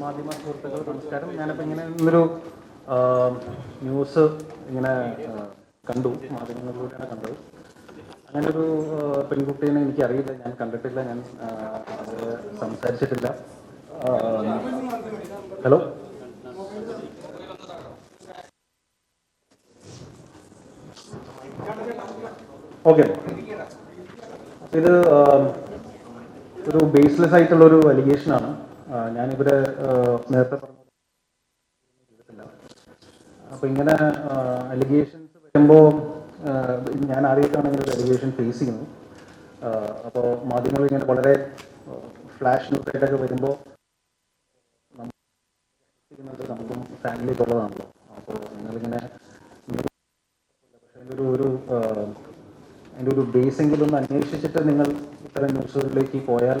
മാധ്യമ സുഹൃത്തുക്കൾ നമസ്കാരം. ഞാനപ്പോൾ ഇങ്ങനെ ഇന്നൊരു ന്യൂസ് കണ്ടു മാധ്യമങ്ങളിലൂടെയാണ് കണ്ടത്. അങ്ങനെ ഒരു പെൺകുട്ടീനെ എനിക്കറിയില്ല ഞാൻ കണ്ടിട്ടില്ല ഞാൻ അത് സംസാരിച്ചിട്ടില്ല. ഹലോ? ഓക്കെ. ഇത് ഒരു ബേസ്ലെസ് ആയിട്ടുള്ള ഒരു അലിഗേഷനാണ് ഞാനിവിടെ നേരത്തെ അപ്പോൾ ഇങ്ങനെ അലിഗേഷൻസ് വരുമ്പോ ഞാൻ ആദ്യമായിട്ടാണ് ഇങ്ങനെ അലിഗേഷൻ ഫേസ് ചെയ്യുന്നത്. അപ്പോൾ മാധ്യമങ്ങൾ ഇങ്ങനെ വളരെ ഫ്ലാഷ് ന്യൂസ് ആയിട്ടൊക്കെ വരുമ്പോ നമുക്കും ഫാമിലി ഉള്ളതാണല്ലോ. അപ്പോൾ നിങ്ങളിങ്ങനെ ഒരു ഒരു അതിന്റെ ഒരു ബേസെങ്കിലും ഒന്ന് അന്വേഷിച്ചിട്ട് നിങ്ങൾ ഇത്തരം ന്യൂസുകളിലേക്ക് പോയാൽ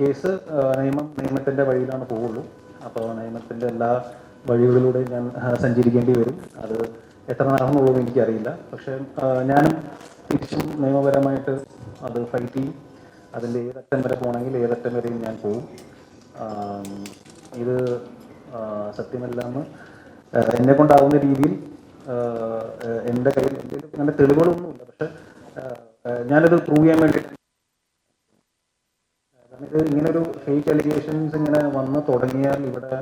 കേസ് ആ, നിയമം നിയമത്തിന്റെ വഴിയിലാണ് പോവുള്ളൂ. അപ്പോൾ നിയമത്തിന്റെ എല്ലാ വഴികളിലൂടെ ഞാൻ സഞ്ചരിക്കേണ്ടി വരും. അത് എത്ര നടന്നുള്ളൂ എനിക്കറിയില്ല. പക്ഷേ ഞാനും തിരിച്ചും നിയമപരമായിട്ട് അത് ഫൈറ്റ് ചെയ്യും. അതിന്റെ ഏതറ്റം വരെ പോകണമെങ്കിൽ ഏതറ്റം വരെയും ഞാൻ പോകും ഇത് സത്യമല്ലെന്ന് എന്നെ കൊണ്ടാവുന്ന രീതിയിൽ എന്റെ കയ്യിൽ എന്റെ അങ്ങനെ തെളിവുകളൊന്നുമില്ല. പക്ഷെ ഞാനിത് പ്രൂവ് ചെയ്യാൻ വേണ്ടി കാരണം ഇത് ഇങ്ങനെ ഒരു ഫേക്ക് അലിഗേഷൻസ് ഇങ്ങനെ വന്ന് തുടങ്ങിയാൽ ഇവിടെ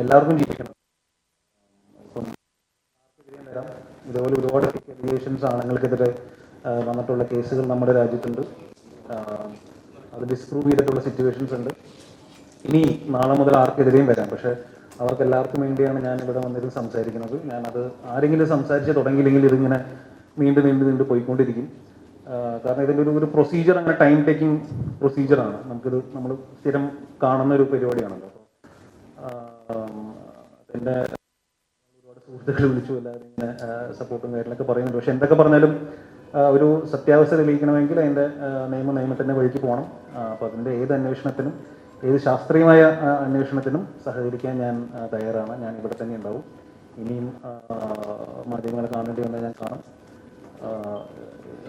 എല്ലാവർക്കും ജീവിക്കണം. ഇപ്പം ഇതുപോലെ ഒരുപാട് ഫേക്ക് അലിഗേഷൻസ് ആണുങ്ങൾക്കെതിരെ വന്നിട്ടുള്ള കേസുകൾ നമ്മുടെ രാജ്യത്തുണ്ട്. അത് ഡിസ്പ്രൂവ് ചെയ്തിട്ടുള്ള സിറ്റുവേഷൻസ് ഉണ്ട്. ഇനി നാളെ മുതൽ ആർക്കെതിരെയും വരാം. പക്ഷെ അവർക്ക് എല്ലാവർക്കും വേണ്ടിയാണ് ഞാൻ ഇവിടെ വന്നിരുന്ന് സംസാരിക്കുന്നത്. ഞാനത് ആരെങ്കിലും സംസാരിച്ച് തുടങ്ങിയില്ലെങ്കിൽ ഇതിങ്ങനെ നീണ്ടു നീണ്ടു നീണ്ടു പോയിക്കൊണ്ടിരിക്കും. കാരണം ഇതിന്റെ ഒരു ഒരു പ്രൊസീജിയർ അങ്ങനെ ടൈം ടേക്കിംഗ് പ്രൊസീജിയറാണ് നമുക്കിത് നമ്മൾ സ്ഥിരം കാണുന്ന ഒരു പരിപാടിയാണല്ലോ. എന്റെ ഒരുപാട് സുഹൃത്തുക്കൾ വിളിച്ചു എല്ലാവരും ഇങ്ങനെ സപ്പോർട്ടും കാര്യങ്ങളൊക്കെ പറയുന്നുണ്ട്. പക്ഷെ എന്തൊക്കെ പറഞ്ഞാലും ഒരു സത്യാവസ്ഥ തെളിയിക്കണമെങ്കിൽ അതിന്റെ നിയമ നിയമത്തിന്റെ വഴിക്ക് പോകണം. അപ്പോൾ അതിന്റെ ഏത് അന്വേഷണത്തിനും ഏത് ശാസ്ത്രീയമായ അന്വേഷണത്തിനും സഹകരിക്കാൻ ഞാൻ തയ്യാറാണ്. ഞാൻ ഇവിടെ തന്നെ ഉണ്ടാവും. ഇനിയും മാധ്യമങ്ങളെ കാണേണ്ടി വന്നാൽ ഞാൻ കാണും.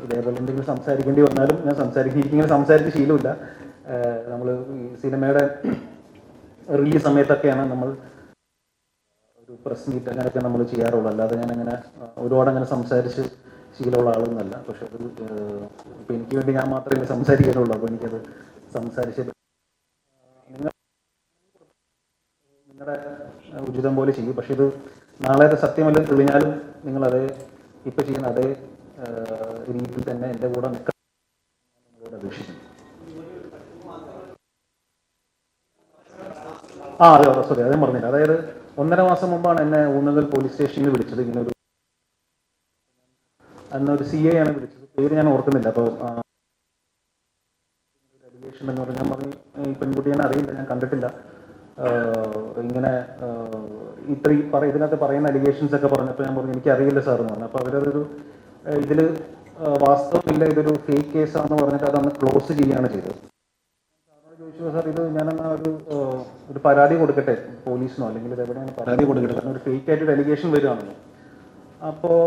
ഇതേപോലെ എന്തെങ്കിലും സംസാരിക്കേണ്ടി വന്നാലും ഞാൻ സംസാരിക്കും. എനിക്കിങ്ങനെ സംസാരിച്ച് ശീലമില്ല. നമ്മൾ സിനിമയുടെ റിലീസ് സമയത്തൊക്കെയാണ് നമ്മൾ ഒരു പ്രസ് മീറ്റ് അങ്ങനെയൊക്കെ നമ്മൾ ചെയ്യാറുള്ളൂ. അല്ലാതെ ഞാൻ അങ്ങനെ ഒരുപാട് അങ്ങനെ സംസാരിച്ച് ശീലമുള്ള ആളൊന്നുമല്ല. പക്ഷെ അത് ഇപ്പം എനിക്ക് വേണ്ടി ഞാൻ മാത്രമേ സംസാരിക്കാനുള്ളൂ. അപ്പോൾ എനിക്കത് സംസാരിച്ച് നിങ്ങളുടെ ഉചിതം പോലെ ചെയ്യും. പക്ഷെ ഇത് നാളെ സത്യമല്ല തെളിഞ്ഞാലും നിങ്ങൾ അതേ ഇപ്പം ചെയ്യുന്ന അതേ രീതിയിൽ തന്നെ എന്റെ കൂടെ നിൽക്കാൻ അപേക്ഷിക്കുന്നു. ആ അതെ സോറി അതേ പറഞ്ഞില്ല അതായത് ഒന്നര മാസം മുമ്പാണ് എന്നെ ഊന്നകൽ പോലീസ് സ്റ്റേഷനിൽ വിളിച്ചത്. ഇങ്ങനെ ഒരു അന്ന് ഒരു സി ഐ ആണ് വിളിച്ചത്. പേര് ഞാൻ ഓർക്കുന്നില്ല. അപ്പോൾ അലിഗേഷൻ എന്ന് പറഞ്ഞു ഞാൻ പറഞ്ഞു ഈ പെൺകുട്ടിയെ അറിയില്ല ഞാൻ കണ്ടിട്ടില്ല. ഇങ്ങനെ ഇത്രയും പറ ഇതിനകത്ത് പറയുന്ന അലിഗേഷൻസ് ഒക്കെ പറഞ്ഞപ്പോൾ ഞാൻ പറഞ്ഞു എനിക്ക് അറിയില്ല സാർ എന്ന് പറഞ്ഞു. അപ്പോൾ അവരതൊരു ഇതിൽ വാസ്തവമില്ല ഇതൊരു ഫേക്ക് കേസാണെന്ന് പറഞ്ഞിട്ട് അതന്ന് ക്ലോസ് ചെയ്യുകയാണ് ചെയ്തത്. ചോദിച്ചു സാർ ഇത് ഞാനെന്നാ ഒരു ഒരു പരാതി കൊടുക്കട്ടെ പോലീസിനോ അല്ലെങ്കിൽ ഇത് എവിടെയാണ് പരാതി കൊടുക്കട്ടെ. കാരണം ഒരു ഫേക്ക് ആയിട്ട് ഡെലിഗേഷൻ വരികയാണല്ലോ. അപ്പോൾ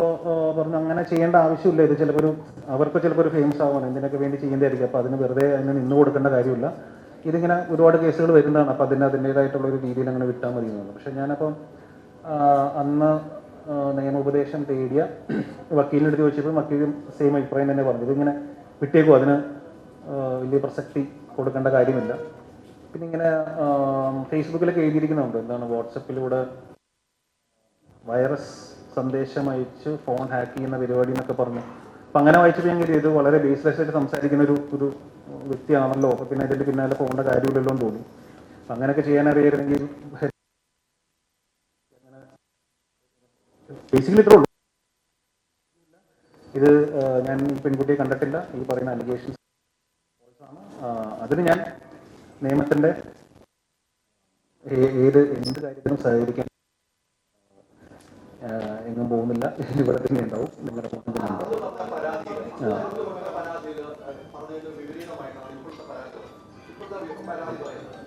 പറഞ്ഞു അങ്ങനെ ചെയ്യേണ്ട ആവശ്യമില്ല. ഇത് ചിലപ്പോൾ ഒരു അവർക്ക് ചിലപ്പോൾ ഒരു ഫേമസ് ആവാണ്. എന്തിനൊക്കെ വേണ്ടി ചെയ്യുന്നതായിരിക്കും. അപ്പോൾ അതിന് വെറുതെ അതിന് നിന്ന് കൊടുക്കേണ്ട കാര്യമില്ല. ഇതിങ്ങനെ ഒരുപാട് കേസുകൾ വരുന്നതാണ്. അപ്പോൾ അതിന് അതിന്റേതായിട്ടുള്ള ഒരു രീതിയിൽ അങ്ങനെ വിട്ടാൽ മതി എന്നുള്ളത് പക്ഷേ ഞാനപ്പം അന്ന് നിയമോപദേശം തേടിയ വക്കീലിന്റെ അടുത്ത് ചോദിച്ചപ്പോൾ വക്കീലും സെയിം അഭിപ്രായം തന്നെ പറഞ്ഞു. ഇതിങ്ങനെ വിട്ടേക്കും അതിന് വലിയ പ്രസക്തി കൊടുക്കേണ്ട കാര്യമില്ല. പിന്നെ ഇങ്ങനെ ഫേസ്ബുക്കിലൊക്കെ എഴുതിയിരിക്കുന്നുണ്ട്. എന്താണ് വാട്സപ്പിലൂടെ വൈറസ് സന്ദേശം അയച്ച് ഫോൺ ഹാക്ക് ചെയ്യുന്ന പരിപാടി എന്നൊക്കെ പറഞ്ഞു. അപ്പം അങ്ങനെ വായിച്ചപ്പോൾ ഞാൻ ഇത് വളരെ ബേസ്ലെസ് ആയിട്ട് സംസാരിക്കുന്ന ഒരു ഒരു വ്യക്തിയാണല്ലോ. അപ്പം പിന്നെ അതിന്റെ പിന്നാലെ പോകേണ്ട കാര്യമില്ലല്ലോ എന്ന് തോന്നി അങ്ങനെയൊക്കെ ചെയ്യാൻ അറിയായിരുന്നെങ്കിൽ ബേസിക്കലി ഇത്രേ ഉള്ളൂ. ഇത് ഞാൻ പെൺകുട്ടിയെ കണ്ടിട്ടില്ല. ഈ പറയുന്ന അലിഗേഷൻസ് ആണ് അതിന് ഞാൻ നിയമത്തിന്റെ ഏ- ഏത് എന്ത് കാര്യത്തിനും സഹകരിക്കാൻ എങ്ങും പോകുന്നില്ല. ഇവിടെ തന്നെ ഉണ്ടാവും. നിങ്ങളുടെ ഉണ്ടാവും ആ.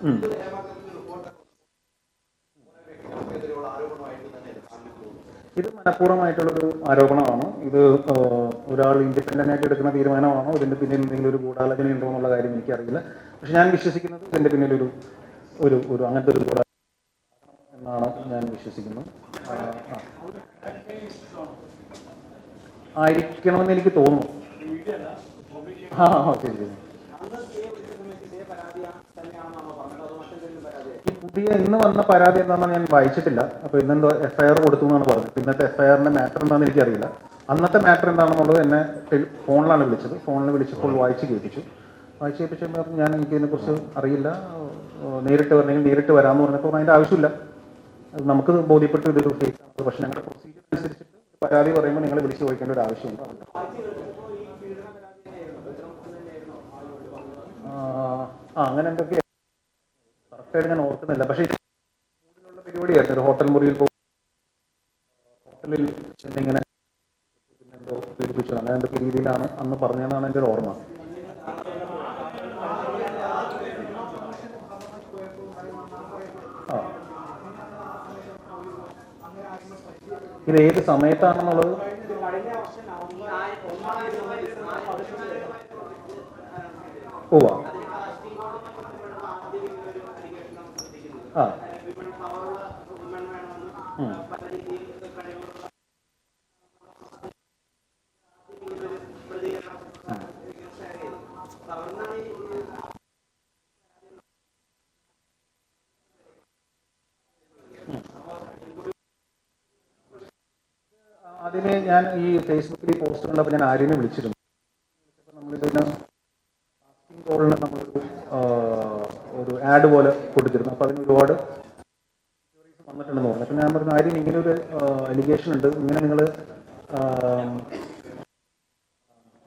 ഉം. ഇത് മനഃപൂർവമായിട്ടുള്ളൊരു ആരോപണമാണ്. ഇത് ഒരാൾ ഇൻഡിപെൻഡന്റ് ആയിട്ട് എടുക്കുന്ന തീരുമാനമാണോ? ഇതിന്റെ പിന്നിൽ എന്തെങ്കിലും ഒരു ഗൂഢാലോചന ഉണ്ടോ എന്നുള്ള കാര്യം എനിക്കറിയില്ല. പക്ഷെ ഞാൻ വിശ്വസിക്കുന്നത് ഇതിന്റെ പിന്നിൽ ഒരു ഒരു ഒരു അങ്ങനത്തെ ഒരു ഗൂഢാലോചന എന്നാണ് ഞാൻ വിശ്വസിക്കുന്നത്. ആയിരിക്കണമെന്ന് എനിക്ക് തോന്നുന്നു. ആ ഓക്കെ ശരി ശരി ഈ പുതിയ ഇന്ന് വന്ന പരാതി എന്താണെന്ന് ഞാൻ വായിച്ചിട്ടില്ല. അപ്പൊ ഇന്നെന്തോ എഫ്ഐആർ കൊടുത്തു എന്നാണ് പറഞ്ഞത്. ഇന്നത്തെ എഫ്ഐആറിന്റെ മാറ്റർ എന്താണെന്ന് എനിക്കറിയില്ല. അന്നത്തെ മാറ്റർ എന്താണെന്നുള്ളത് എന്നെ ഫോണിലാണ് വിളിച്ചത്. ഫോണിൽ വിളിച്ചപ്പോൾ വായിച്ച് കേൾപ്പിച്ചു. വായിച്ച് കേൾപ്പിച്ചപ്പോൾ ഞാൻ എനിക്ക് ഇതിനെക്കുറിച്ച് അറിയില്ല. നേരിട്ട് വരണമെങ്കിൽ നേരിട്ട് വരാമെന്ന് പറഞ്ഞപ്പോൾ അതിന്റെ ആവശ്യമില്ല. നമുക്ക് ബോധ്യപ്പെട്ടു ഇതൊരു ഫേസ് ആണ്. പക്ഷെ ഞങ്ങളുടെ പ്രൊസീജിയർ അനുസരിച്ചിട്ട് പരാതി പറയുമ്പോൾ നിങ്ങൾ വിളിച്ച് ചോദിക്കേണ്ട ഒരു ആവശ്യമുണ്ട് ആ ആ, അങ്ങനെ എന്തൊക്കെ കറക്റ്റായിട്ട് ഞാൻ ഓർക്കുന്നില്ല. പക്ഷേ കൂടുതലുള്ള പരിപാടിയായിരുന്നു ഒരു ഹോട്ടൽ മുറിയിൽ പോകും ഹോട്ടലിൽ ചെന്നിങ്ങനെ എന്തോ പീഡിപ്പിച്ചു അങ്ങനെ എന്തൊക്കെ രീതിയിലാണ് അന്ന് പറഞ്ഞതെന്നാണ് എന്റെ ഒരു ഓർമ്മ. ആ. ഇത് ഏത് സമയത്താണെന്നുള്ളത്? പോവാ ആ. ആദ്യമേ ഞാൻ ഈ ഫേസ്ബുക്കിൽ ഈ പോസ്റ്റ് കണ്ടപ്പോൾ ഞാൻ ആര്യനെ വിളിച്ചിരുന്നു. നമ്മളിതിന് കോളിന് നമ്മളൊരു ഒരു ആഡ് പോലെ കൊടുത്തിരുന്നു. ഒരുപാട് വന്നിട്ടുണ്ടെന്ന് പറഞ്ഞു അപ്പം ഞാൻ പറഞ്ഞു ആര്യം ഇങ്ങനെ ഒരു അലിഗേഷൻ ഉണ്ട്. ഇങ്ങനെ നിങ്ങൾ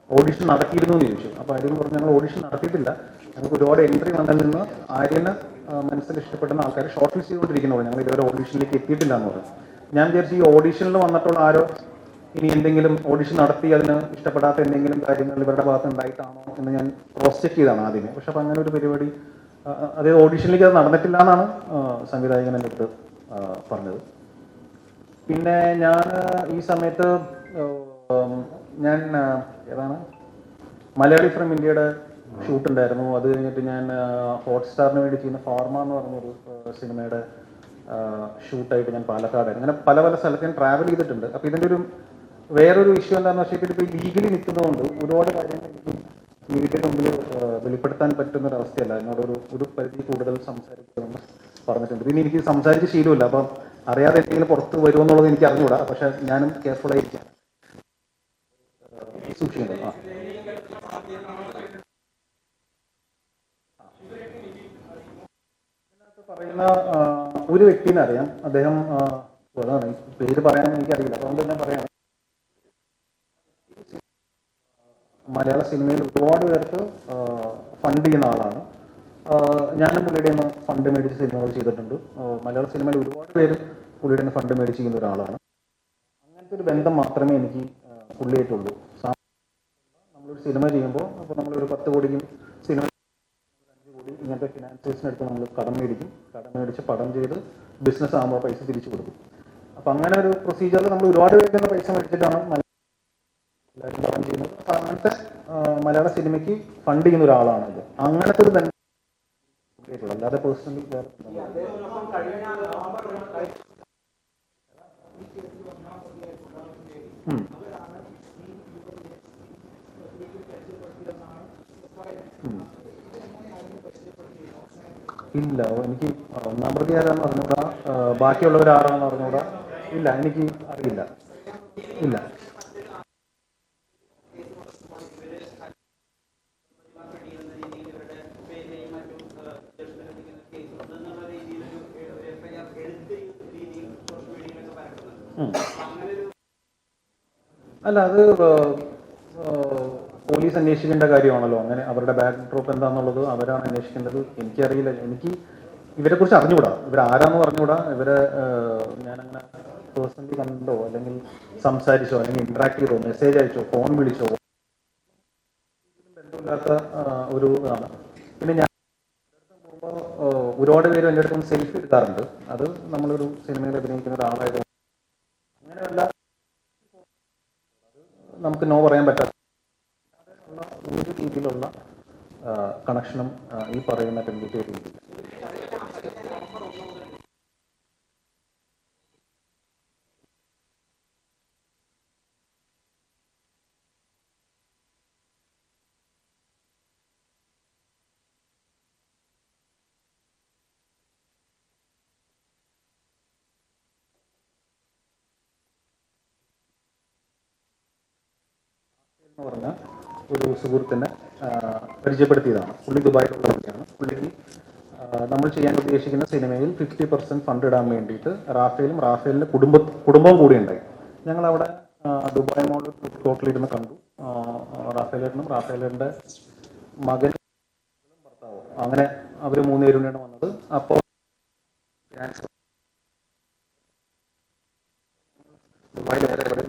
ഓഡിഷൻ നടത്തിയിരുന്നു എന്ന് ചോദിച്ചു. അപ്പോൾ ആര്യൻ പറഞ്ഞു ഞങ്ങൾ ഓഡിഷൻ നടത്തിയിട്ടില്ല. ഞങ്ങൾക്ക് ഒരുപാട് എൻട്രി വന്നതിൽ നിന്ന് ആര്യന് മനസ്സിൽ ഇഷ്ടപ്പെടുന്ന ആൾക്കാരെ ഷോർട്ട് ലിസ്റ്റ് ചെയ്തുകൊണ്ടിരിക്കുന്നു ഞങ്ങൾ ഇതുവരെ ഓഡിഷനിലേക്ക് എത്തിയിട്ടില്ല എന്ന് പറഞ്ഞു. ഞാൻ വിചാരിച്ചു ഈ ഓഡിഷനിൽ വന്നിട്ടുള്ള ആരോ ഇനി എന്തെങ്കിലും ഓഡിഷൻ നടത്തി അതിന് ഇഷ്ടപ്പെടാത്ത എന്തെങ്കിലും കാര്യങ്ങൾ ഇവരുടെ ഭാഗത്ത് ഉണ്ടായിട്ടാണോ? എന്ന് ഞാൻ ക്രോസ് ചെക്ക് ചെയ്താണ് ആദ്യമേ. പക്ഷെ അപ്പം അങ്ങനെ ഒരു പരിപാടി അതായത് ഓഡിഷനിലേക്ക് അത് നടന്നിട്ടില്ല എന്നാണ് സംവിധായകൻ എന്റെ അടുത്ത് പറഞ്ഞത്. പിന്നെ ഞാൻ ഈ സമയത്ത് ഞാൻ ഏതാണ്? മലയാളി ഫ്രം ഇന്ത്യയുടെ ഷൂട്ട് ഉണ്ടായിരുന്നു. അത് കഴിഞ്ഞിട്ട് ഞാൻ ഹോട്ട്സ്റ്റാറിന് വേണ്ടി ചെയ്യുന്ന ഫാർമ എന്ന് പറഞ്ഞൊരു സിനിമയുടെ ഷൂട്ടായിട്ട് ഞാൻ പാലക്കാട് അങ്ങനെ പല പല സ്ഥലത്ത് ഞാൻ ട്രാവൽ ചെയ്തിട്ടുണ്ട്. അപ്പോൾ ഇതിന്റെ ഒരു വേറൊരു ഇഷ്യൂ എന്താണെന്ന് വെച്ചാൽ ഇപ്പോൾ ലീഗലി നിൽക്കുന്നതുകൊണ്ട് ഒരുപാട് കാര്യങ്ങൾ എനിക്ക് മീഡിയയുടെ മുമ്പിൽ വെളിപ്പെടുത്താൻ പറ്റുന്ന ഒരു അവസ്ഥയല്ല എന്നോട് ഒരു പരിധി കൂടുതൽ സംസാരിക്കണമെന്ന് പറഞ്ഞിട്ടുണ്ട്. പിന്നെ എനിക്ക് സംസാരിച്ച് ശീലമില്ല. അപ്പം അറിയാതെ എന്തെങ്കിലും പുറത്ത് വരുമെന്നുള്ളത് എനിക്ക് അറിഞ്ഞുകൂടാ. പക്ഷെ ഞാനും കെയർഫുൾ ആയിരിക്കാം. സൂക്ഷിക്കുന്നത് ആ. പറയുന്ന ഒരു വ്യക്തിനെ അറിയാം. അദ്ദേഹം പേര് പറയാൻ എനിക്കറിയില്ല. അതുകൊണ്ട് തന്നെ പറയാം. മലയാള സിനിമയിൽ ഒരുപാട് പേർക്ക് ഫണ്ട് ചെയ്യുന്ന ആളാണ്. ഞാനും പുള്ളിയുടെ നിന്ന് ഫണ്ട് മേടിച്ച് സിനിമകൾ ചെയ്തിട്ടുണ്ട്. മലയാള സിനിമയിൽ ഒരുപാട് പേര് പുള്ളിയുടെ നിന്ന് ഫണ്ട് മേടിച്ച് ചെയ്യുന്ന ഒരാളാണ്. അങ്ങനത്തെ ഒരു ബന്ധം മാത്രമേ എനിക്ക് പുള്ളിയായിട്ടുള്ളൂ. നമ്മളൊരു സിനിമ ചെയ്യുമ്പോൾ അപ്പോൾ നമ്മളൊരു പത്ത് കോടിക്കും സിനിമ അഞ്ച് കോടി ഇങ്ങനത്തെ ഫിനാൻസേഴ്സിന് അടുത്ത് നമ്മൾ കടം മേടിക്കും. കടം മേടിച്ച് പടം ചെയ്ത് ബിസിനസ് ആകുമ്പോൾ പൈസ തിരിച്ചു കൊടുക്കും. അപ്പം അങ്ങനെ ഒരു പ്രൊസീജിയറിൽ നമ്മൾ ഒരുപാട് പേരുടെ പൈസ മേടിച്ചിട്ടാണ് എല്ലാവരും പടം ചെയ്യുന്നത് അങ്ങനത്തെ മലയാള സിനിമയ്ക്ക് ഫണ്ട് ചെയ്യുന്ന ഒരാളാണ് ഇത്. അങ്ങനത്തെ ഒരു ബന്ധം. അല്ലാതെ പേഴ്സണലി. ഇല്ല. എനിക്ക് ഒന്നാം പ്രതി ആരാന്ന് അറിഞ്ഞൂടാ ബാക്കിയുള്ളവരാരാന്ന് അറിഞ്ഞൂടാ ഇല്ല എനിക്ക് അറിയില്ല. ഇല്ല. അല്ല അത് പോലീസ് അന്വേഷിക്കേണ്ട കാര്യമാണല്ലോ. അങ്ങനെ അവരുടെ ബാക്ക് ഡ്രോപ്പ് എന്താണെന്നുള്ളത് അവരാണ് അന്വേഷിക്കേണ്ടത്. എനിക്കറിയില്ല. എനിക്ക് ഇവരെ കുറിച്ച് അറിഞ്ഞുകൂടാ. ഇവർ ആരാന്ന് പറഞ്ഞുകൂടാ. ഇവരെ ഞാനങ്ങനെ പേഴ്സണലി കണ്ടോ? അല്ലെങ്കിൽ സംസാരിച്ചോ? അല്ലെങ്കിൽ ഇന്ററാക്ട് ചെയ്തോ? മെസ്സേജ് അയച്ചോ? ഫോൺ വിളിച്ചോ? ബന്ധമില്ലാത്ത ഒരു ഇതാണ്. പിന്നെ ഞാൻ ഒരുപാട് പേര് എന്റെ അടുത്ത് സെൽഫി എടുക്കാറുണ്ട്. അത് നമ്മളൊരു സിനിമയിൽ അഭിനയിക്കുന്ന ഒരാളായത് നമുക്ക് നോ പറയാൻ പറ്റാത്ത ഒരു രീതിയിലുള്ള കണക്ഷനും ഈ പറയുന്ന പെൺകുട്ടിയുടെ രീതിയിൽ എന്ന് പറഞ്ഞ ഒരു സുഹൃത്തിനെ പരിചയപ്പെടുത്തിയതാണ്. പുള്ളി ദുബായിലുള്ള പുള്ളിയാണ് പുള്ളിക്ക് നമ്മൾ ചെയ്യാൻ ഉദ്ദേശിക്കുന്ന സിനിമയിൽ ഫിഫ്റ്റി പെർസെന്റ് ഫണ്ട് ഇടാൻ വേണ്ടിയിട്ട് റാഫേലും റാഫേലിന്റെ കുടുംബ കുടുംബവും കൂടി ഉണ്ടായി ഞങ്ങൾ അവിടെ ദുബായ് മോളിൽ ഹോട്ടലിരുന്ന് കണ്ടു. റാഫേലേട്ടനും റാഫേലേട്ടന്റെ മകൻ ഭർത്താവും. അങ്ങനെ അവർ മൂന്നുപേരും കൂടിയാണ് വന്നത്. അപ്പോൾ ദുബായിൽ വേറെ എവിടെ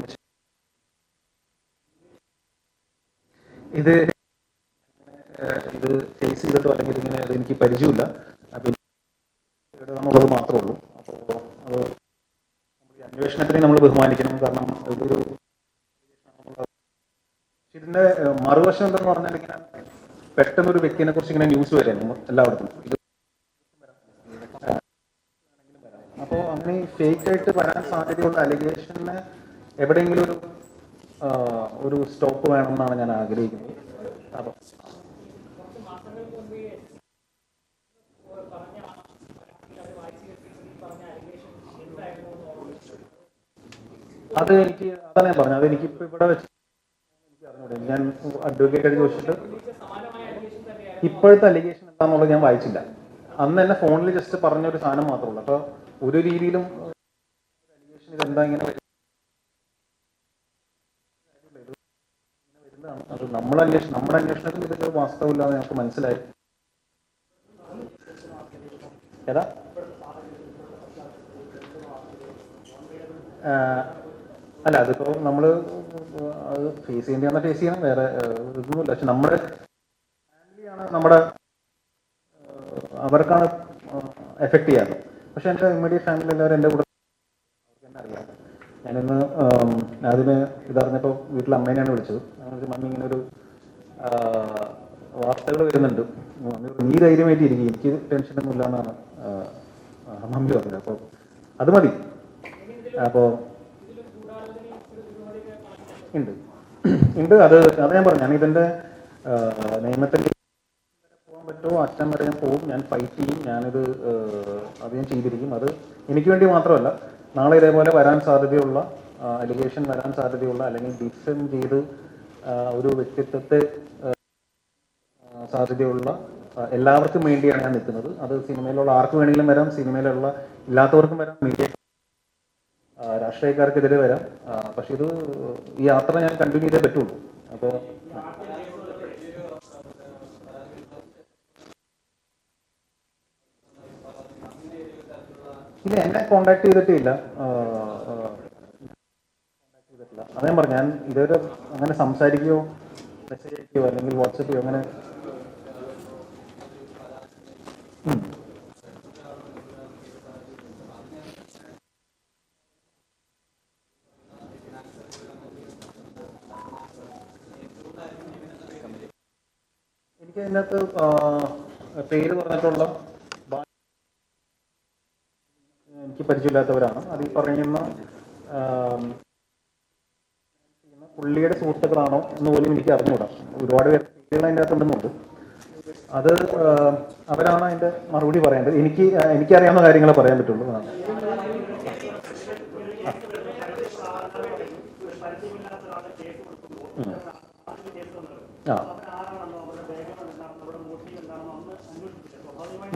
ഇത് ഇത് ഫേസ് ചെയ്തിട്ടോ അല്ലെങ്കിൽ ഇങ്ങനെ എനിക്ക് പരിചയമില്ല. എന്നുള്ളത് മാത്രമേ ഉള്ളൂ. അപ്പോൾ അത് അന്വേഷണത്തിനെ നമ്മൾ ബഹുമാനിക്കണം. കാരണം ഇതൊരു ഇതിന്റെ മറുവശം എന്തെന്ന് പറഞ്ഞാൽ ഇങ്ങനെ പെട്ടെന്ന് ഒരു വ്യക്തിനെ കുറിച്ച് ഇങ്ങനെ ന്യൂസ് വരായിരുന്നു എല്ലായിടത്തും. ഇത് അപ്പോൾ അങ്ങനെ ഫേക്ക് ആയിട്ട് വരാൻ സാധ്യതയുള്ള അലിഗേഷന് എവിടെയെങ്കിലും ഒരു ഒരു സ്റ്റോപ്പ് വേണമെന്നാണ് ഞാൻ ആഗ്രഹിക്കുന്നത് അപ്പം അത് എനിക്ക് അതാണ് ഞാൻ പറഞ്ഞത്. അതെനിക്ക് ഇപ്പൊ ഇവിടെ വെച്ച് എനിക്ക് അറിഞ്ഞൂടെ ഞാൻ അഡ്വക്കേറ്റ് ചോദിച്ചിട്ട് ഇപ്പോഴത്തെ അലിഗേഷൻ എന്താണെന്നുള്ളത് ഞാൻ വായിച്ചില്ല. അന്ന് എന്നെ ഫോണിൽ ജസ്റ്റ് പറഞ്ഞ ഒരു സാധനം മാത്രമേ ഉള്ളൂ. അപ്പൊ ഒരു രീതിയിലും അലിഗേഷൻ ഇതെന്താ ഇങ്ങനെ. അത് നമ്മൾ അന്വേഷണം നമ്മുടെ അന്വേഷണത്തിൽ ഇതൊക്കെ വാസ്തവമില്ലാതെ ഞങ്ങൾക്ക് മനസ്സിലായി. ഏതാ? അല്ല അതിപ്പോ നമ്മൾ അത് ഫേസ് ചെയ്യേണ്ടി ഫേസ് ചെയ്യണം വേറെ ഇതൊന്നുമില്ല. പക്ഷെ നമ്മുടെ ഫാമിലിയാണ് നമ്മുടെ അവർക്കാണ് എഫക്ട് ചെയ്യാറ്. പക്ഷെ എന്റെ ഇമ്മീഡിയറ്റ് ഫാമിലി എല്ലാവരും എന്റെ കൂടെ ഞാനിന്ന് ആം, ആദ്യമേ ഇതറിഞ്ഞപ്പോൾ വീട്ടിൽ അമ്മേനെയാണ് വിളിച്ചത്. മമ്മി ഇങ്ങനെ ഒരു വാർത്തകൾ വരുന്നുണ്ട്. നീ ധൈര്യമായിട്ട് ഇരിക്കും എനിക്ക് ടെൻഷനൊന്നും ഇല്ല എന്നാണ് മമ്മി പറഞ്ഞത്. അപ്പോൾ അത് മതി. അപ്പോൾ ഉണ്ട്. ഉണ്ട് അത് അത് ഞാൻ പറഞ്ഞു. ഞാൻ ഇതിന്റെ നിയമത്തിൽ പോകാൻ പറ്റുമോ അച്ഛൻ വരെ ഞാൻ പോകും ഞാൻ ഫൈറ്റ് ചെയ്യും ഞാനിത് അത് ഞാൻ ചെയ്തിരിക്കും. അത് എനിക്ക് വേണ്ടി മാത്രമല്ല നാളെ ഇതേപോലെ വരാൻ സാധ്യതയുള്ള അലിഗേഷൻ വരാൻ സാധ്യതയുള്ള അല്ലെങ്കിൽ ഡിഫം ചെയ്ത് ഒരു വ്യക്തിത്വത്തെ സാധ്യതയുള്ള എല്ലാവർക്കും വേണ്ടിയാണ് ഞാൻ നിൽക്കുന്നത്. അത് സിനിമയിലുള്ള ആർക്ക് വേണമെങ്കിലും വരാം സിനിമയിലുള്ള ഇല്ലാത്തവർക്കും വരാം മീഡിയ രാഷ്ട്രീയക്കാർക്കെതിരെ വരാം. പക്ഷെ ഇത് ഈ യാത്ര ഞാൻ കണ്ടിന്യൂ ചെയ്തേ പറ്റുള്ളൂ. അപ്പോൾ ഇല്ല എന്നെ കോണ്ടാക്ട് ചെയ്തിട്ടില്ല. അത് പറഞ്ഞു ഞാൻ ഇതുവരെ അങ്ങനെ സംസാരിക്കുകയോ മെസ്സേജ് അയക്കുകയോ അല്ലെങ്കിൽ വാട്സപ്പ് ചെയ്യോ അങ്ങനെ ഉം. എനിക്ക് അതിനകത്ത് ആ, പേര് പറഞ്ഞിട്ടുള്ള എനിക്ക് പരിചയമില്ലാത്തവരാണ്. അത് ഈ പറയുന്ന പുള്ളിയുടെ സുഹൃത്തുക്കളാണോ എന്ന് പോലും എനിക്ക് അറിഞ്ഞുകൂടാ. ഒരുപാട് പേരുകൾ അതിന്റെ അകത്ത് ഉണ്ടെന്നുണ്ട്. അത് അവരാണ് അതിന്റെ മറുപടി പറയേണ്ടത്. എനിക്ക് എനിക്കറിയാവുന്ന കാര്യങ്ങളെ പറയാൻ പറ്റുള്ളൂ. ആ. ഉം. ആ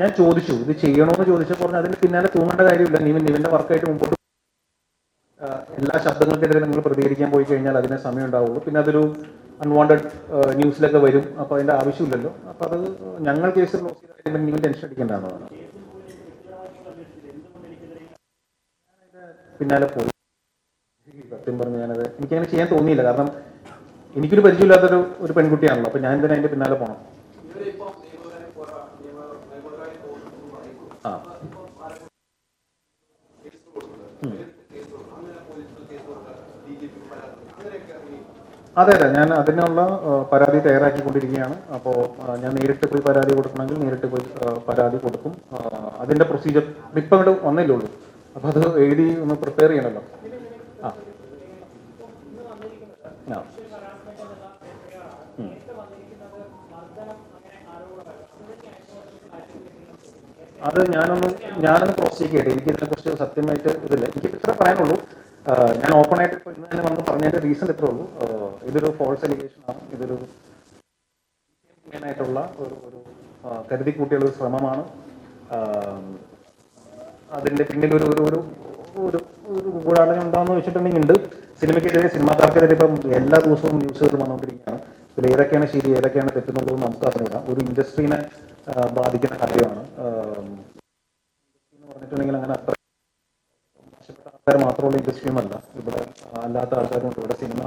ഞാൻ ചോദിച്ചു ഇത് ചെയ്യണമെന്ന് ചോദിച്ചപ്പോൾ പറഞ്ഞു അതിന് പിന്നാലെ തൂങ്ങേണ്ട കാര്യമില്ല. നിവിൻ നിവിന്റെ വർക്കായിട്ട് മുമ്പോട്ട് എല്ലാ ശബ്ദങ്ങൾക്കെതിരെ നിങ്ങൾ പ്രതികരിക്കാൻ പോയി കഴിഞ്ഞാൽ അതിന് സമയം ഉണ്ടാവുള്ളൂ. പിന്നെ അതൊരു അൺവാണ്ടഡ് ന്യൂസിലൊക്കെ വരും. അപ്പോൾ അതിന്റെ ആവശ്യമില്ലല്ലോ. അപ്പോൾ അത് ഞങ്ങൾ കേസ് ക്ലോസ് ചെയ്ത കാര്യം നിങ്ങൾ ടെൻഷൻ അടിക്കേണ്ടതാണ്. പിന്നാലെ പോയി. സത്യം പറഞ്ഞു ഞാനത് എനിക്കങ്ങനെ ചെയ്യാൻ തോന്നിയില്ല. കാരണം എനിക്കൊരു പരിചയമില്ലാത്തൊരു ഒരു പെൺകുട്ടിയാണല്ലോ. അപ്പോൾ ഞാൻ തന്നെ അതിന്റെ പിന്നാലെ പോകണം ആ. അതെ അതെ. ഞാൻ അതിനുള്ള പരാതി തയ്യാറാക്കിക്കൊണ്ടിരിക്കുകയാണ്. അപ്പോൾ ഞാൻ നേരിട്ട് പോയി പരാതി കൊടുക്കണമെങ്കിൽ നേരിട്ട് പോയി പരാതി കൊടുക്കും. അതിന്റെ പ്രൊസീജിയർ ഇപ്പം ഇങ്ങോട്ട് വന്നില്ലേ ഉള്ളൂ. അപ്പം അത് എഴുതി ഒന്ന് പ്രിപ്പയർ ചെയ്യണമല്ലോ ആ. ആ. അത് ഞാനൊന്ന് ഞാനൊന്ന് ക്രോസ് ചെക്ക് ചെയ്യട്ടെ. എനിക്ക് ഇതിനെക്കുറിച്ച് സത്യമായിട്ട് ഇതില്ല. എനിക്ക് ഇത്ര പറയാനുള്ളൂ. ഞാൻ ഓപ്പൺ ആയിട്ട് ഇപ്പോൾ ഇന്ന് തന്നെ വന്ന് പറഞ്ഞതിന്റെ റീസൺ ഇത്രേ ഉള്ളൂ. ഇതൊരു ഫോൾസ് എലിഗേഷൻ ആണ്. ഇതൊരു ആയിട്ടുള്ള ഒരു ഒരു കരുതി കൂട്ടിയുള്ള ഒരു ശ്രമമാണ്. അതിന്റെ പിന്നിൽ ഒരു ഒരു ഒരു ഒരു ഒരു ഗൂഢാലോചന ഉണ്ടാകുന്ന വെച്ചിട്ടുണ്ടെങ്കിൽ ഉണ്ട്. സിനിമയ്ക്കെതിരെ സിനിമാക്കാർക്കെതിരെ ഇപ്പം എല്ലാ ദിവസവും ന്യൂസുകൾ വന്നുകൊണ്ടിരിക്കുകയാണ്. ഇതിൽ ഏതൊക്കെയാണ് ശരി ഏതൊക്കെയാണ് തെറ്റുന്നുള്ളതെന്ന് നമുക്ക് അറിഞ്ഞുകൂടാം. ഒരു ഇൻഡസ്ട്രീനെ ബാധിക്കുന്ന കാര്യമാണ്. ആ, അങ്ങനെ അത്ര ആൾക്കാർ മാത്രമുള്ള ഇൻഡസ്ട്രിയുമല്ല ഇവിടെ അല്ലാത്ത ആൾക്കാരുമുണ്ട് ഇവിടെ സിനിമ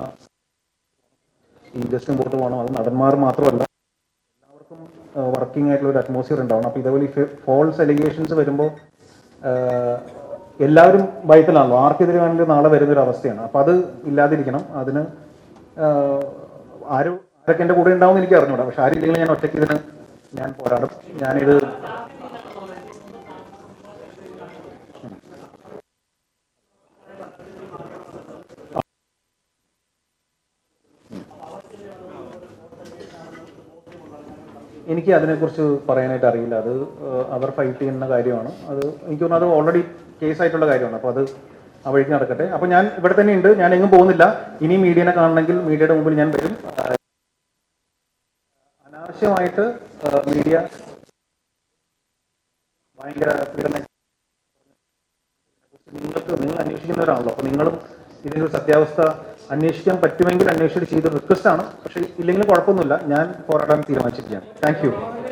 ഇൻഡസ്ട്രി മുമ്പോട്ട് പോകണം. അത് നടന്മാർ മാത്രമല്ല എല്ലാവർക്കും വർക്കിംഗ് ആയിട്ടുള്ള ഒരു അറ്റ്മോസ്ഫിയർ ഉണ്ടാവണം. അപ്പോൾ ഇതേപോലെ ഫോൾസ് എലിഗേഷൻസ് വരുമ്പോൾ എല്ലാവരും ഭയത്തിലാണല്ലോ. ആർക്കെതിരെ വേണമെങ്കിലും നാളെ വരുന്നൊരു അവസ്ഥയാണ്. അപ്പോൾ അത് ഇല്ലാതിരിക്കണം. അതിന് ആരും ആരൊക്കെ എന്റെ കൂടെ ഉണ്ടാവും എനിക്ക് അറിഞ്ഞൂടാ. പക്ഷെ ആരില്ലെങ്കിലും ഞാൻ ഒറ്റയ്ക്ക് ഇതിന് ഞാൻ പോരാടും. ഞാനിത് എനിക്ക് അതിനെക്കുറിച്ച് പറയാനായിട്ട് അറിയില്ല. അത് അവർ ഫൈറ്റ് ചെയ്യുന്ന കാര്യമാണ്. അത് എനിക്ക് തോന്നുന്നു അത് ഓൾറെഡി കേസായിട്ടുള്ള കാര്യമാണ്. അപ്പോൾ അത് ആ വഴിക്ക് നടക്കട്ടെ. അപ്പോൾ ഞാൻ ഇവിടെ തന്നെ ഉണ്ട്. ഞാൻ എങ്ങും പോകുന്നില്ല. ഇനി മീഡിയനെ കാണണമെങ്കിൽ മീഡിയയുടെ മുമ്പിൽ ഞാൻ വരും. അനാവശ്യമായിട്ട് മീഡിയ ഭയങ്കര നിങ്ങൾക്ക് നിങ്ങൾ അന്വേഷിക്കുന്നവരാണല്ലോ. അപ്പോൾ നിങ്ങളും ഇതിന്റെ സത്യാവസ്ഥ അന്വേഷിക്കാൻ പറ്റുമെങ്കിൽ അന്വേഷിച്ചിട്ട് ചെയ്ത റിക്വസ്റ്റ് ആണ്. പക്ഷേ ഇല്ലെങ്കിലും കുഴപ്പമൊന്നുമില്ല. ഞാൻ പോരാടാൻ തീരുമാനിച്ചിരിക്കുകയാണ്. താങ്ക്